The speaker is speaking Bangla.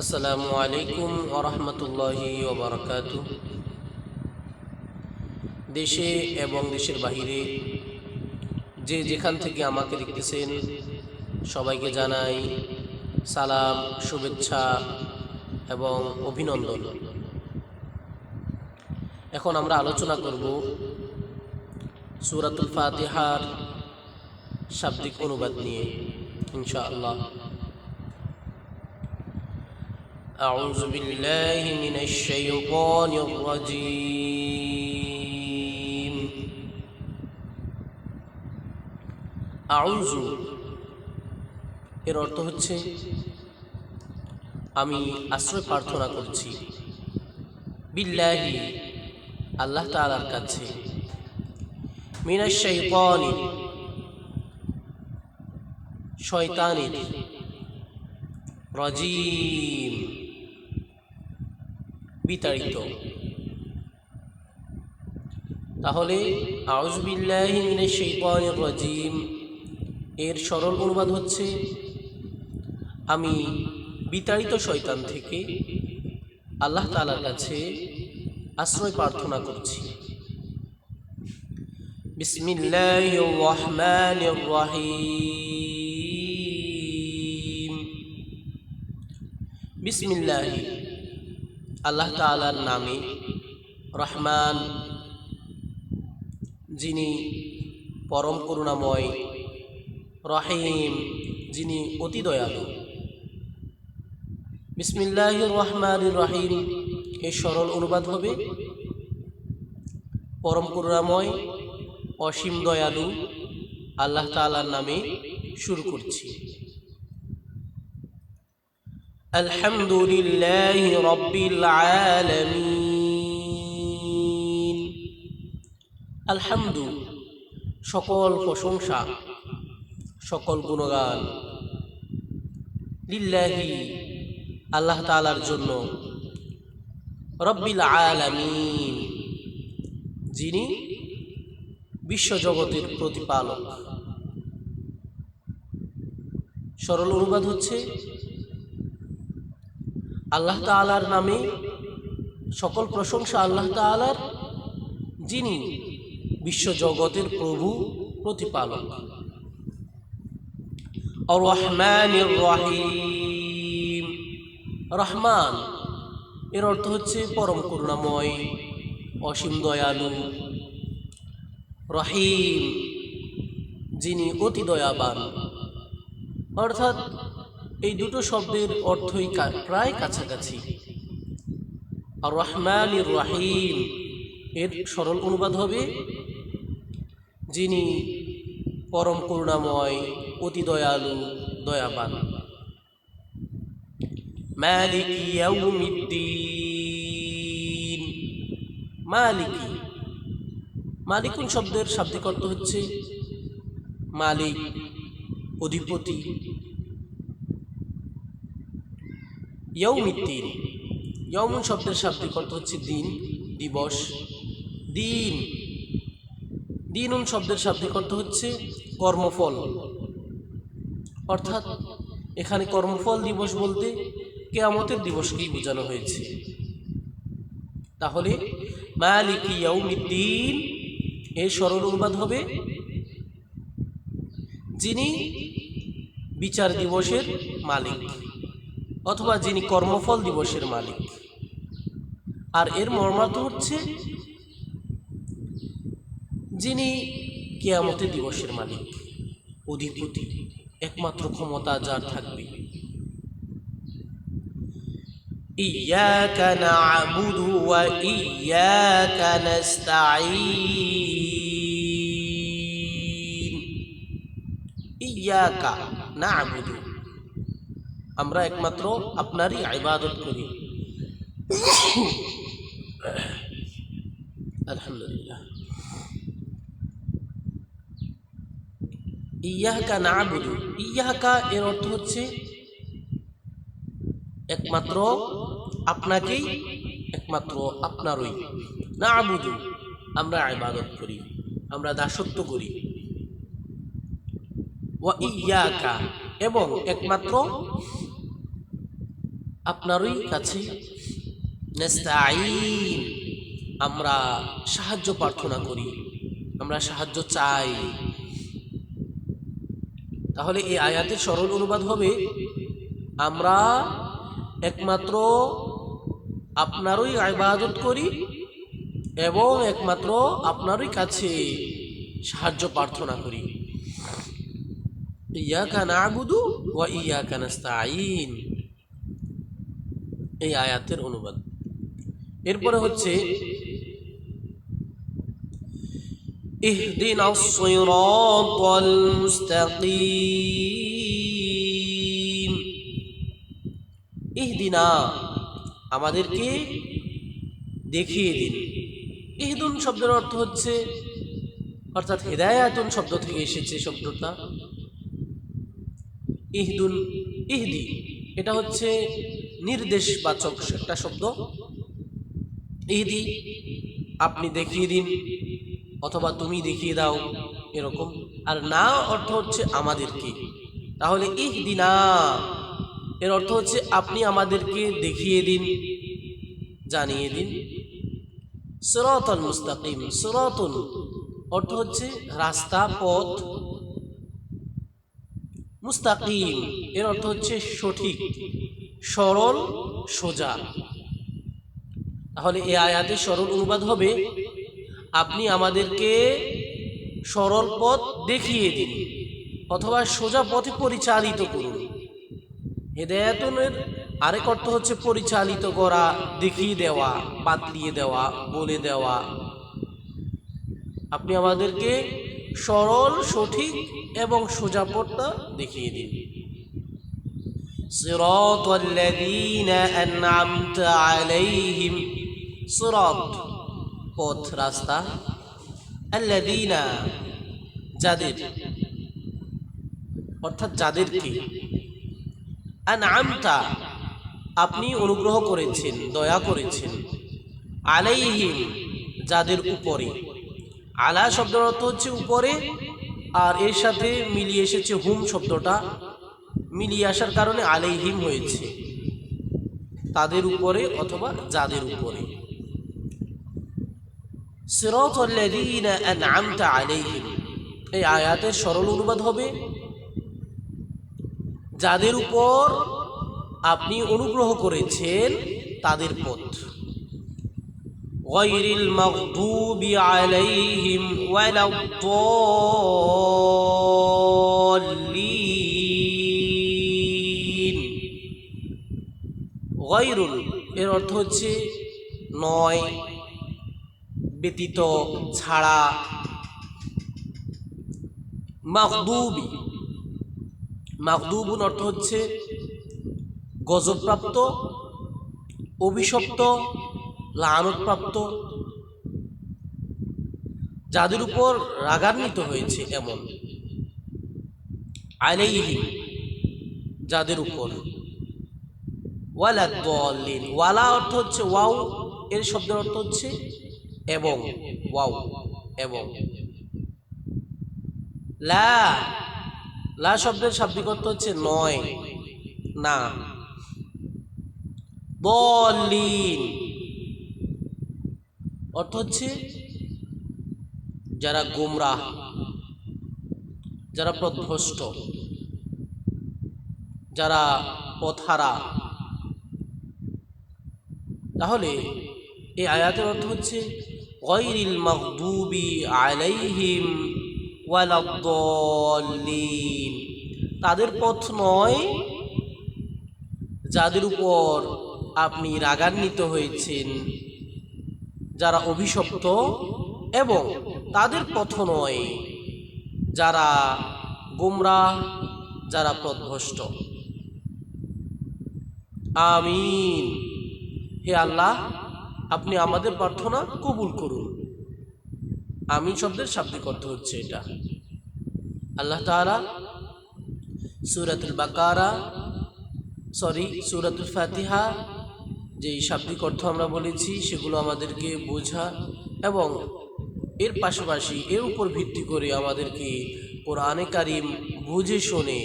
আসসালামু আলাইকুম ওরহমতুল্লাহি ওবরকাত দেশে এবং দেশের বাহিরে যে যেখান থেকে আমাকে দেখতেছেন, সবাইকে জানাই সালাম, শুভেচ্ছা এবং অভিনন্দন। এখন আমরা আলোচনা করব সুরাতুল ফাতিহার শাব্দিক অনুবাদ নিয়ে, ইনশাআল্লাহ। أعوذ بالله من الشيطان الرجيم أعوذ এর অর্থ হচ্ছে আমি আশ্রয় প্রার্থনা করছি বিল্লাহি আল্লাহ তাআলার কাছে মিনাশ শাইতানি শয়তানির রাজিম বিতাড়িত। তাহলে আউজবিল্লাহি মিনাশ শাইতানির রাজিম। এর সরল অনুবাদ হচ্ছে আমি বিতাড়িত শয়তান থেকে আল্লাহ তাআলার কাছে আশ্রয় প্রার্থনা করছি। রহিম। বিসমিল্লাহি। আল্লাহ তাআলার নামে রহমান যিনি পরম করুণাময়, রহিম, যিনি অতি দয়ালু। বিসমিল্লাহ রহমান রহিম। এর সরল অনুবাদ হবে, পরম করুণাময়, অসীম দয়ালু আল্লাহ তাআলার নামে শুরু করছি। الحمد لله رب العالمين الحمد সকল প্রশংসা সকল গুণগান লিল্লাহি আল্লাহ তাআলার জন্য রব্বিল আলামিন যিনি বিশ্বজগতের প্রতিপালক সরল অনুবাদ হচ্ছে আল্লাহ তাআলার নামে সকল প্রশংসা আল্লাহ তাআলার, যিনি বিশ্বজগতের প্রভু, প্রতিপালক। রহিম। রহমান, এর অর্থ হচ্ছে পরম করুণাময়, অসীম দয়ালু। রহিম, যিনি অতি দয়াবান। অর্থাৎ এই দুটো শব্দের অর্থই প্রায় কাছাকাছি। আর রহমান রাহিম এর সরল অনুবাদ হবে, যিনি পরম করুণাময়, অতি দয়ালু, দয়াবান। মালিক। মালিকুন শব্দের শাব্দিক অর্থ হচ্ছে মালিক, অধিপতি। ইয়ৌমিদ্দিন ইয়ৌমুন শব্দের শাব্দিক অর্থ হচ্ছে দিন, দিবস। দিন। দিনুন শব্দের শাব্দিক অর্থ হচ্ছে কর্মফল। অর্থাৎ এখানে কর্মফল দিবস বলতে কেয়ামতের দিবসকেই বোঝানো হয়েছে। তাহলে মালিক ইয়ৌমিদ্দিন এর সরল অনুবাদ হবে, যিনি বিচার দিবসের মালিক। অথবা যিনি কর্মফল দিবসের মালিক আর এর মর্মার্থ হচ্ছে যিনি কেয়ামতের দিবসের মালিক অধিপতি একমাত্র ক্ষমতা যার থাকবে إياك نعبد وإياك نستعين إياك نعبد আমরা একমাত্র আপনারই ইবাদত করি। আলহামদুলিল্লাহ। ইয়াহকা না বুধু ইয়াহকা এর অর্থ হচ্ছে একমাত্র আপনাকেই, একমাত্র আপনারই। না বুধু আমরা ইবাদত করি, আমরা দাসত্ব করি। ওয়া ইয়াকা এবং একমাত্র আপনারই কাছে আমরা সাহায্য প্রার্থনা করি। আমরা সাহায্য চাই। তাহলে এই আয়াতের সরল অনুবাদ হবে, আমরা একমাত্র আপনারই ইবাদত করি এবং একমাত্র আপনারই কাছে সাহায্য প্রার্থনা করি। ইয়াকা নাবুদু ওয়া ইয়াকা নাস্তাইন এই আয়াতের অনুবাদ এরপরে হচ্ছে اهدنا الصراط المستقيم ইহদিনা আমাদেরকে দেখিয়ে দিন ইহদুন শব্দের অর্থ হচ্ছে অর্থাৎ হেদায়াতুন শব্দ থেকে এসেছে শব্দটা ইহদুন ইহদি এটা হচ্ছে নির্দেশবাচক একটা শব্দ। ইহদি আপনি দেখিয়ে দিন, অথবা তুমি দেখিয়ে দাও, এরকম। আর না অর্থ হচ্ছে আমাদেরকে। তাহলে ইহদিনা, এর অর্থ হচ্ছে আপনি আমাদেরকে দেখিয়ে দিন, জানিয়ে দিন। সিরাতাল মুস্তাকিম, সিরাতুন, অর্থ হচ্ছে রাস্তা, পথ। মুস্তাকিম, এর অর্থ হচ্ছে সঠিক। সরল, সোজা। তাহলে এ আয়াতে সরল অনুবাদ হবে, আপনি আমাদেরকে সরল পথ দেখিয়ে দিন, অথবা সোজা পথে পরিচালিত করুন। হেদায়াতনের আরেক অর্থ হচ্ছে পরিচালিত করা, দেখিয়ে দেওয়া, পাতলিয়ে দেওয়া, বলে দেওয়া। আপনি আমাদেরকে সরল, সঠিক এবং সোজা পথটা দেখিয়ে দিন। صراط الذين أنعمت عليهم صراط পথ রাস্তা الذين যাদের অর্থাৎ যাদেরকে আনআমতা আপনি অনুগ্রহ করেছেন দয়া করেছেন আলাইহিম যাদের উপরে আলা শব্দের অর্থ হচ্ছে উপরে আর এর সাথে মিলিয়ে এসেছে হুম শব্দটা মিলিয়ে আসার কারণে আলাইহিম হয়েছে তাদের উপরে অথবা যাদের উপরে সিরাতাল্লাযীনা আন'আমতা আলাইহিম এই আয়াতের সরল অনুবাদ হবে যাদের উপর আপনি অনুগ্রহ করেছেন তাদের পথ غير المغضوب عليهم ولا الضالين গয়রুল এর অর্থ হচ্ছে নয়, ব্যতীত ছাড়া। মাকদুবি মাকদুবুন অর্থ হচ্ছে গজবপ্রাপ্ত, অভিশপ্ত, লানতপ্রাপ্ত। যাদের উপর রাগান্বিত হয়েছে এমন। আলেইহিম, যাদের উপর। ওয়ালা দলিন ওয়ালা অর্থ হচ্ছে ওয়াও, এর শব্দের অর্থ হচ্ছে এবং, ওয়াও, এবং। লা লা শব্দের শাব্দিক অর্থ হচ্ছে নয়, না। দলিন অর্থ হচ্ছে যারা গোমরাহ, যারা প্রধ্বষ্ট যারা পথারা তাহলে এই আয়াতের অর্থ হচ্ছে, গয়রিল মাগদুবি আলাইহিম ওয়ালাদ্দাল্লিন। তাদের পথ নয় যাদের উপর আপনি রাগান্বিত হয়েছেন, যারা অভিশপ্ত, এবং তাদের পথ নয় যারা গোমরা যারা প্রধ্বষ্ট আমিন। হে আল্লাহ, আপনি আমাদের প্রার্থনা কবুল করুন। আমিন শব্দের শাব্দিক অর্থ হচ্ছে এটা। আল্লাহ তাআলা সুরাতুল বাকারা, সরি, সুরাতুল ফাতিহা, যেই শাব্দিক অর্থ আমরা বলেছি, সেগুলো আমাদেরকে বোঝা এবং এর পাশাপাশি এর উপর ভিত্তি করে আমাদেরকে কোরআনে কারিম বুঝে শুনে